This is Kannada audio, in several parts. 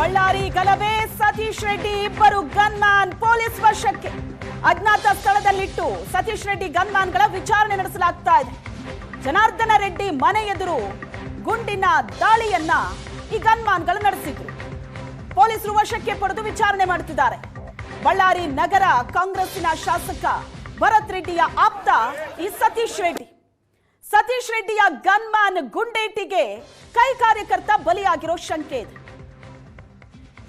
ಬಳ್ಳಾರಿ ಗಲಭೆ, ಸತೀಶ್ ರೆಡ್ಡಿ ಇಬ್ಬರು ಗನ್ಮ್ಯಾನ್ ಪೊಲೀಸ್ ವಶಕ್ಕೆ. ಅಜ್ಞಾತ ಸ್ಥಳದಲ್ಲಿಟ್ಟು ಸತೀಶ್ ರೆಡ್ಡಿ ಗನ್ಮ್ಯಾನ್ಗಳ ವಿಚಾರಣೆ ನಡೆಸಲಾಗ್ತಾ ಇದೆ. ಜನಾರ್ದನ ರೆಡ್ಡಿ ಮನೆ ಎದುರು ಗುಂಡಿನ ದಾಳಿಯನ್ನ ಈ ಗನ್ಮ್ಯಾನ್ಗಳು ನಡೆಸಿದ್ರು. ಪೊಲೀಸರು ವಶಕ್ಕೆ ಪಡೆದು ವಿಚಾರಣೆ ಮಾಡುತ್ತಿದ್ದಾರೆ. ಬಳ್ಳಾರಿ ನಗರ ಕಾಂಗ್ರೆಸ್ಸಿನ ಶಾಸಕ ಭರತ್ ರೆಡ್ಡಿಯ ಆಪ್ತ ಈ ಸತೀಶ್ ರೆಡ್ಡಿ. ಸತೀಶ್ ರೆಡ್ಡಿಯ ಗನ್ಮ್ಯಾನ್ ಗುಂಡೇಟಿಗೆ ಕೈ ಕಾರ್ಯಕರ್ತ ಬಲಿಯಾಗಿರೋ ಶಂಕೆ ಇದೆ.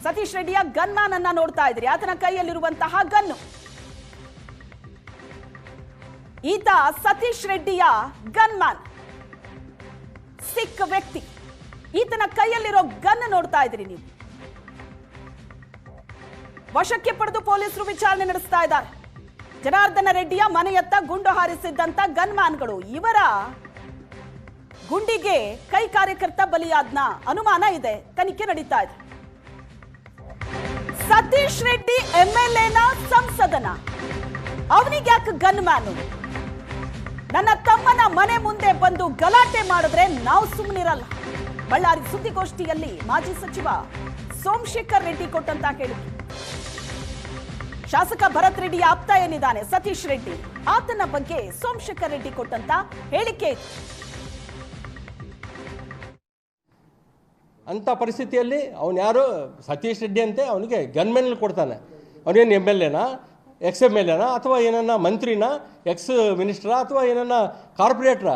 ಸತೀಶ್ ರೆಡ್ಡಿಯ ಗನ್ಮ್ಯಾನ್ ಅನ್ನ ನೋಡ್ತಾ ಇದ್ರಿ. ಆತನ ಕೈಯಲ್ಲಿರುವಂತಹ ಗನ್ನು. ಈತ ಸತೀಶ್ ರೆಡ್ಡಿಯ ಗನ್ಮ್ಯಾನ್ ಸಿಕ್ ವ್ಯಕ್ತಿ. ಈತನ ಕೈಯಲ್ಲಿರೋ ಗನ್ ನೋಡ್ತಾ ಇದ್ರಿ ನೀವು. ವಶಕ್ಕೆ ಪಡೆದು ಪೊಲೀಸರು ವಿಚಾರಣೆ ನಡೆಸ್ತಾ ಇದ್ದಾರೆ. ಜನಾರ್ದನ ರೆಡ್ಡಿಯ ಮನೆಯತ್ತ ಗುಂಡು ಹಾರಿಸಿದ್ದಂತ ಗನ್ಮ್ಯಾನ್ಗಳು ಇವರ ಗುಂಡಿಗೆ ಕೈ ಕಾರ್ಯಕರ್ತ ಬಲಿಯಾದ್ನ ಅನುಮಾನ ಇದೆ. ತನಿಖೆ ನಡೀತಾ ಇದೆ. ಸತೀಶ್ ರೆಡ್ಡಿ ಎಂಎಲ್ಎನ ಸಂಸದನ. ಅವನಿಗೆ ಯಾಕೆ ಗನ್ ಮ್ಯಾನು? ನನ್ನ ತಮ್ಮನ ಮನೆ ಮುಂದೆ ಬಂದು ಗಲಾಟೆ ಮಾಡಿದ್ರೆ ನಾವು ಸುಮ್ಮನಿರಲ್ಲ ಬಳ್ಳಾರಿ ಸುದ್ದಿಗೋಷ್ಠಿಯಲ್ಲಿ ಮಾಜಿ ಸಚಿವ ಸೋಮಶೇಖರ್ ರೆಡ್ಡಿ ಕೊಟ್ಟಂತ ಹೇಳಿಕೆ. ಶಾಸಕ ಭರತ್ ರೆಡ್ಡಿ ಆಪ್ತ ಏನಿದ್ದಾನೆ? ಸತೀಶ್ ರೆಡ್ಡಿ. ಆತನ ಬಗ್ಗೆ ಸೋಮಶೇಖರ್ ರೆಡ್ಡಿ ಕೊಟ್ಟಂತ ಹೇಳಿಕೆ ಅಂಥ ಪರಿಸ್ಥಿತಿಯಲ್ಲಿ ಅವನು ಯಾರು ಸತೀಶ್ ರೆಡ್ಡಿ ಅಂತೆ ಅವನಿಗೆ ಗನ್ಮೆನ್ ಕೊಡ್ತಾನೆ. ಅವನೇನು ಎಂ ಎಲ್ ಎನಾ, ಎಕ್ಸ್ ಎಂ ಎಲ್ ಎನಾ ಅಥವಾ ಏನನ್ನ ಮಂತ್ರಿನ, ಎಕ್ಸ್ ಮಿನಿಸ್ಟ್ರಾ ಅಥವಾ ಏನನ್ನ ಕಾರ್ಪೊರೇಟ್ರಾ?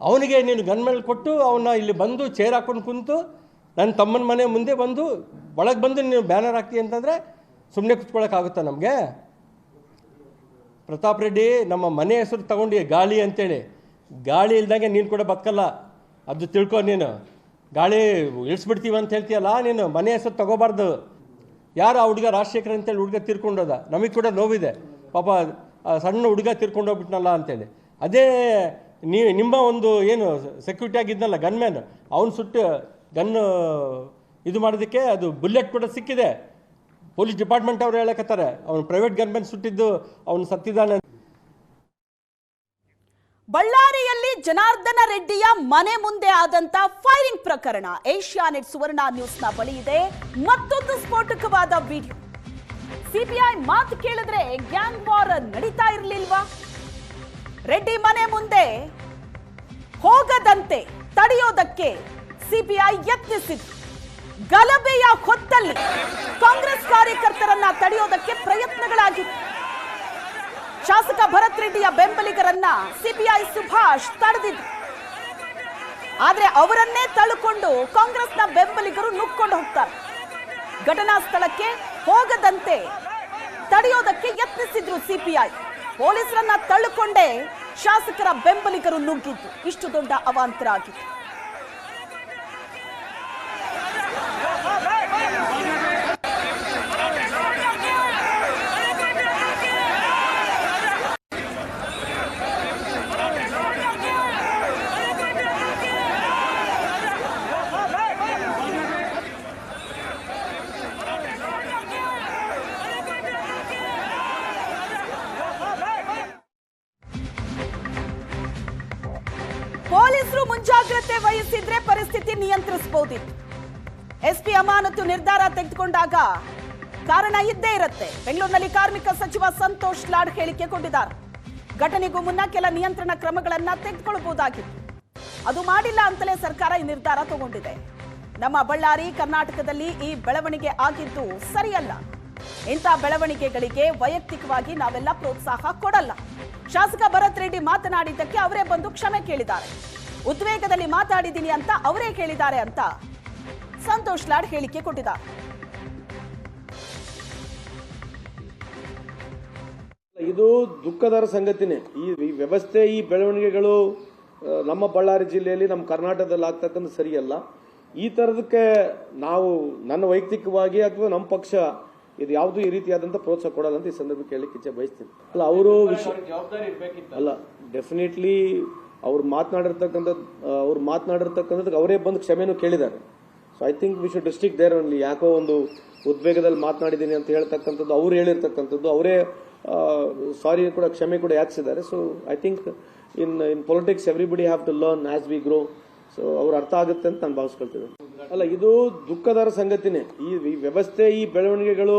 ಅವನಿಗೆ ನೀನು ಗನ್ಮೆಲ್ ಕೊಟ್ಟು ಅವನ್ನ ಇಲ್ಲಿ ಬಂದು ಚೇರ್ ಹಾಕೊಂಡು ಕುಂತು ನನ್ನ ತಮ್ಮನ ಮನೆ ಮುಂದೆ ಬಂದು ಒಳಗೆ ಬಂದು ನೀನು ಬ್ಯಾನರ್ ಹಾಕ್ತಿ ಅಂತಂದರೆ ಸುಮ್ಮನೆ ಕುತ್ಕೊಳ್ಳೋಕ್ಕಾಗುತ್ತಾ ನಮಗೆ? ಪ್ರತಾಪ್ ರೆಡ್ಡಿ ನಮ್ಮ ಮನೆ ಹೆಸರು ತಗೊಂಡು ಗಾಳಿ ಅಂತೇಳಿ. ಗಾಳಿ ಇಲ್ದಂಗೆ ನೀನು ಕೂಡ ಬದುಕಲ್ಲ. ಅದು ತಿಳ್ಕೊ ನೀನು. ಗಾಳಿ ಇಳಿಸ್ಬಿಡ್ತೀವಿ ಅಂತ ಹೇಳ್ತೀಯಲ್ಲ, ನೀನು ಮನೆ ಹೆಸರು ತಗೋಬಾರ್ದು. ಯಾರು ಆ ಹುಡುಗ ರಾಜಶೇಖರ್ ಅಂತೇಳಿ ಹುಡುಗ ತೀರ್ಕೊಂಡೋದ? ನಮಗೆ ಕೂಡ ನೋವಿದೆ. ಪಾಪ ಸಣ್ಣ ಹುಡುಗ ತೀರ್ಕೊಂಡೋಗ್ಬಿಟ್ನಲ್ಲ ಅಂತೇಳಿ. ಅದೇ ನೀ, ನಿಮ್ಮ ಒಂದು ಏನು ಸೆಕ್ಯೂರಿಟಿ ಆಗಿದ್ನಲ್ಲ ಗನ್ಮ್ಯಾನ್ ಅವನು ಸುಟ್ಟು ಗನ್ ಇದು ಮಾಡೋದಕ್ಕೆ ಅದು ಬುಲೆಟ್ ಕೂಡ ಸಿಕ್ಕಿದೆ. ಪೊಲೀಸ್ ಡಿಪಾರ್ಟ್ಮೆಂಟ್ ಅವರು ಹೇಳಕತ್ತಾರೆ, ಅವ್ನು ಪ್ರೈವೇಟ್ ಗನ್ಮ್ಯಾನ್ ಸುಟ್ಟಿದ್ದು, ಅವನು ಸತ್ತಿದ್ದಾನೆ ಬಳ್ಳಾರಿಯಲ್ಲಿ ಜನಾರ್ದನ ರೆಡ್ಡಿಯ ಮನೆ ಮುಂದೆ ಆದಂತ ಫೈರಿಂಗ್ ಪ್ರಕರಣ. ಏಷ್ಯಾನೆಟ್ ಸುವರ್ಣ ನ್ಯೂಸ್ನ ಬಳಿ ಇದೆ. ಮತ್ತೊಂದು ಸ್ಫೋಟಕವಾದ ವಿಡಿಯೋ. ಸಿಬಿಐ ಮಾತು ಕೇಳಿದ್ರೆ ಗ್ಯಾಂಗ್ ವಾರ್ ನಡೀತಾ ಇರಲಿಲ್ವಾ? ರೆಡ್ಡಿ ಮನೆ ಮುಂದೆ ಹೋಗದಂತೆ ತಡೆಯೋದಕ್ಕೆ ಸಿಬಿಐ ಯತ್ನಿಸಿತ್ತು. ಗಲಭೆಯ ಹೊತ್ತಲ್ಲಿ ಕಾಂಗ್ರೆಸ್ ಕಾರ್ಯಕರ್ತರನ್ನ ತಡೆಯೋದಕ್ಕೆ ಪ್ರಯತ್ನಗಳಾಗಿತ್ತು. ಶಾಸಕ ಭರತ್ ರೆಡ್ಡಿಯ ಬೆಂಬಲಿಗರನ್ನ ಸಿಪಿಐ ಸುಭಾಷ್ ತಡೆದಿದ್ರು ಆದ್ರೆ ಅವರನ್ನೇ ತಳ್ಳಿಕೊಂಡು ಕಾಂಗ್ರೆಸ್ನ ಬೆಂಬಲಿಗರು ನುಗ್ಕೊಂಡು ಹೋಗ್ತಾರೆ. ಘಟನಾ ಸ್ಥಳಕ್ಕೆ ಹೋಗದಂತೆ ತಡೆಯೋದಕ್ಕೆ ಯತ್ನಿಸಿದ್ರು ಸಿಪಿಐ. ಪೊಲೀಸರನ್ನ ತಳ್ಳಿಕೊಂಡೇ ಶಾಸಕರ ಬೆಂಬಲಿಗರು ನುಗ್ಗಿದ್ದು. ಇಷ್ಟು ದೊಡ್ಡ ಅವಾಂತರ ಆಗಿತ್ತು ಮುಂಜಾಗ್ರತೆ ವಹಿಸಿದ್ರೆ ಪರಿಸ್ಥಿತಿ ನಿಯಂತ್ರಿಸಬಹುದಿತ್ತು ಎಸ್ಪಿ ಅಮಾನತು ನಿರ್ಧಾರ ತೆಗೆದುಕೊಂಡಾಗ ಕಾರಣ ಇದ್ದೇ ಇರುತ್ತೆ. ಬೆಂಗಳೂರಿನಲ್ಲಿ ಕಾರ್ಮಿಕ ಸಚಿವ ಸಂತೋಷ್ ಲಾಡ್ ಹೇಳಿಕೆ ಕೊಟ್ಟಿದ್ದಾರೆ. ಘಟನೆಗೂ ಮುನ್ನ ಕೆಲ ನಿಯಂತ್ರಣ ಕ್ರಮಗಳನ್ನ ತೆಗೆದುಕೊಳ್ಳಬಹುದಾಗಿತ್ತು. ಅದು ಮಾಡಿಲ್ಲ ಅಂತಲೇ ಸರ್ಕಾರ ಈ ನಿರ್ಧಾರ ತಗೊಂಡಿದೆ. ನಮ್ಮ ಬಳ್ಳಾರಿ, ಕರ್ನಾಟಕದಲ್ಲಿ ಈ ಬೆಳವಣಿಗೆ ಆಗಿದ್ದು ಸರಿಯಲ್ಲ. ಇಂಥ ಬೆಳವಣಿಗೆಗಳಿಗೆ ವೈಯಕ್ತಿಕವಾಗಿ ನಾವೆಲ್ಲ ಪ್ರೋತ್ಸಾಹ ಕೊಡಲ್ಲ. ಶಾಸಕ ಭರತ್ ರೆಡ್ಡಿ ಮಾತನಾಡಿದ್ದಕ್ಕೆ ಅವರೇ ಬಂದು ಕ್ಷಮೆ ಕೇಳಿದ್ದಾರೆ. ಉದ್ವೇಗದಲ್ಲಿ ಮಾತಾಡಿದ್ದೀನಿ ಅಂತ ಅವರೇ ಕೇಳಿದ್ದಾರೆ ಅಂತ ಸಂತೋಷ್ ಲಾಡ್ ಹೇಳಿಕೆ ಕೊಟ್ಟಿದ್ದಾರೆ. ಇದು ದುಃಖದರ ಸಂಗತಿನೇ. ಈ ವ್ಯವಸ್ಥೆ ಈ ಬೆಳವಣಿಗೆಗಳು ನಮ್ಮ ಬಳ್ಳಾರಿ ಜಿಲ್ಲೆಯಲ್ಲಿ ನಮ್ಮ ಕರ್ನಾಟಕದಲ್ಲಿ ಆಗ್ತಕ್ಕಂಥ ಸರಿಯಲ್ಲ. ಈ ಥರದಕ್ಕೆ ನಾವು ನನ್ನ ವೈಯಕ್ತಿಕವಾಗಿ ಅಥವಾ ನಮ್ಮ ಪಕ್ಷ ಇದು ಯಾವುದು ಈ ರೀತಿಯಾದಂಥ ಪ್ರೋತ್ಸಾಹ ಕೊಡಲ್ಲ ಅಂತ ಈ ಸಂದರ್ಭಕ್ಕೆ ಹೇಳಲಿಕ್ಕೆ ಇಚ್ಛೆ ಬಯಸ್ತೀನಿ. ಅಲ್ಲ ಅವರು ಅಲ್ಲ ಡೆಫಿನೆಟ್ಲಿ ಅವ್ರು ಮಾತನಾಡಿರ್ತಕ್ಕಂಥ ಅವ್ರು ಮಾತನಾಡಿರ್ತಕ್ಕಂಥದ್ದು ಅವರೇ ಬಂದು ಕ್ಷಮೆನೂ ಕೇಳಿದ್ದಾರೆ. So I think we should distinct there only ಯಾಕೋ ಒಂದು ಉದ್ವೇಗದಲ್ಲಿ ಮಾತನಾಡಿದ್ದೀನಿ ಅಂತ ಹೇಳ್ತಕ್ಕಂಥದ್ದು, ಅವ್ರು ಹೇಳಿರ್ತಕ್ಕಂಥದ್ದು, ಅವರೇ ಸಾರಿ ಕೂಡ, ಕ್ಷಮೆ ಕೂಡ ಯಾಚಿಸಿದ್ದಾರೆ. So I think in in politics everybody have to learn as we grow so ಅವ್ರು ಅರ್ಥ ಆಗುತ್ತೆ ಅಂತ ನಾನು ಭಾವಿಸ್ಕೊಳ್ತೇವೆ ಅಲ್ಲ, ಇದು ದುಃಖದಾರ ಸಂಗತಿನೇ. ಈ ಈ ವ್ಯವಸ್ಥೆ, ಈ ಬೆಳವಣಿಗೆಗಳು